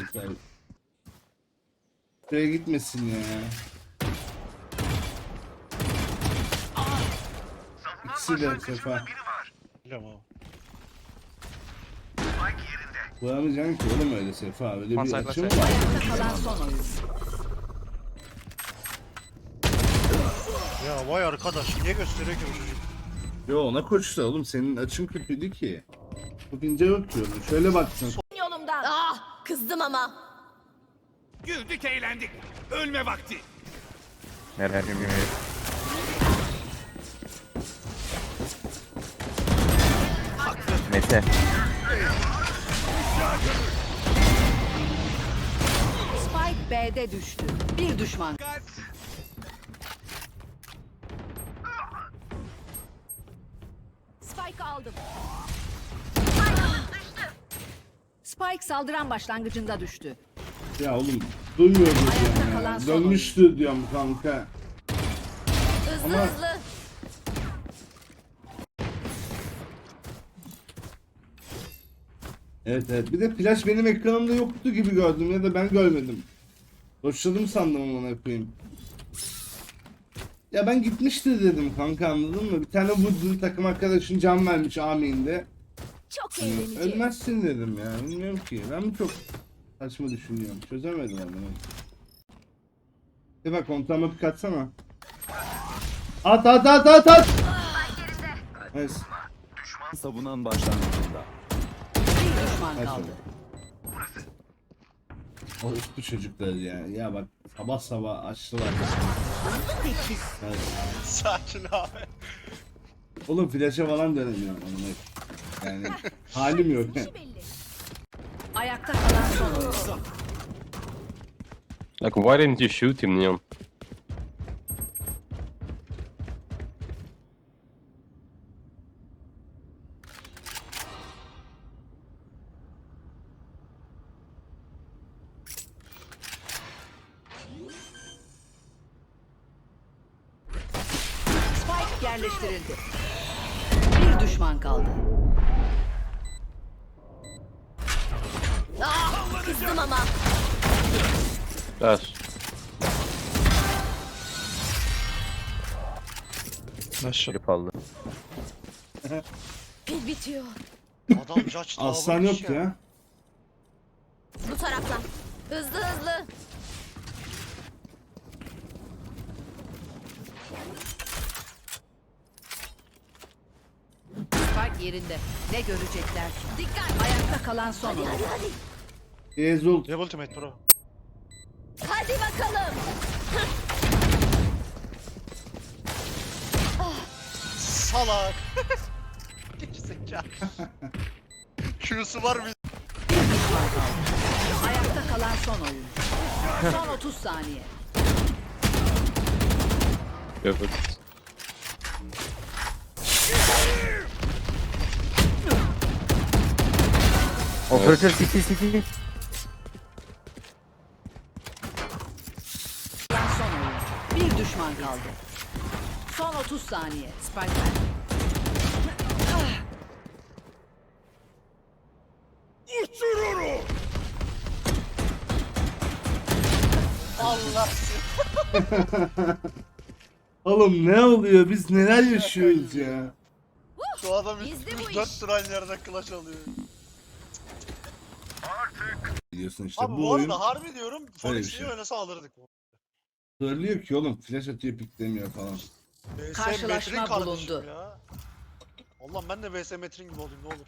Mesela. Şuraya gitmesin ya. İkisi de sefa. Biliyorum ama. Vuramayacaksın ki oğlum öyle sefa. Öyle bir açı mı side. var? Ayakta kalan son oyun. Ya vay arkadaş niye gösteriyor ki bu çocuk? Yo ona koştu oğlum senin açın kötüydü ki. Bu pince yok oğlum. Şöyle baksın. Kızdım ama. Güldük eğlendik. Ölme vakti. Neler yapayım Mete. Spike B'de düştü. Bir düşman. Spike aldım. Spike saldıran başlangıcında düştü. Ya oğlum duymuyoruz Ayakta yani. kalan ya. son Dönmüştü diyorum kanka. Hızlı Ama- hızlı. Evet evet. Bir de flash benim ekranımda yoktu gibi gördüm ya da ben görmedim. Boşladım sandım amına koyayım. Ya ben gitmiştir dedim kanka anladın mı? Bir tane vurdun takım arkadaşın can vermiş aminde. Çok eğlenceli. ölmezsin dedim ya. Bilmiyorum ki. Ben mi çok saçma düşünüyorum. Çözemedim onu. Bir bak kontağıma pik atsana. At at at at at. Nice. savunan başlangıcında. Bir düşman Nice kaldı. oldu. O üstü çocuklar ya. Ya bak sabah sabah açtılar. Evet. Sakin abi. Oğlum flash'a falan dönemiyorum. amına. Yani halim yok. Ayakta kalan son. Like, why didn't you shoot him, Neon? Spike yerleştirildi. Bir düşman kaldı. Ah, kızdım ama. Flash. Nasıl? Trip aldı. Pil bitiyor. Adam judge Aslan yok ya. Bu taraftan. Hızlı hızlı. Spike yerinde. Ne görecekler? Dikkat. Ayakta kalan son oyun. Hadi hadi. Ezult. Ne ultimate bro? Hadi bakalım. Salak. Gerizekalı. Q'su var mı? Ayakta kalan son oyun. Son 30 saniye. Perfect. Operatör city. Kalan son oyun. Bir düşman kaldı. Son 30 saniye. Spike Allah Oğlum ne oluyor? Biz neler yaşıyoruz ya? Şu adam Bizde bu 4 iş. tur aynı yerde clutch alıyor. Biliyorsun işte Abi bu, bu oyun arada harbi diyorum. Phoenix şey. oynasa alırdık bu. söylüyor ki oğlum flash atıyor piklemiyor falan. VS Karşılaşma Metrin kardeşim bulundu. Ya. Allah ben de VS Metrin gibi olayım ne olur.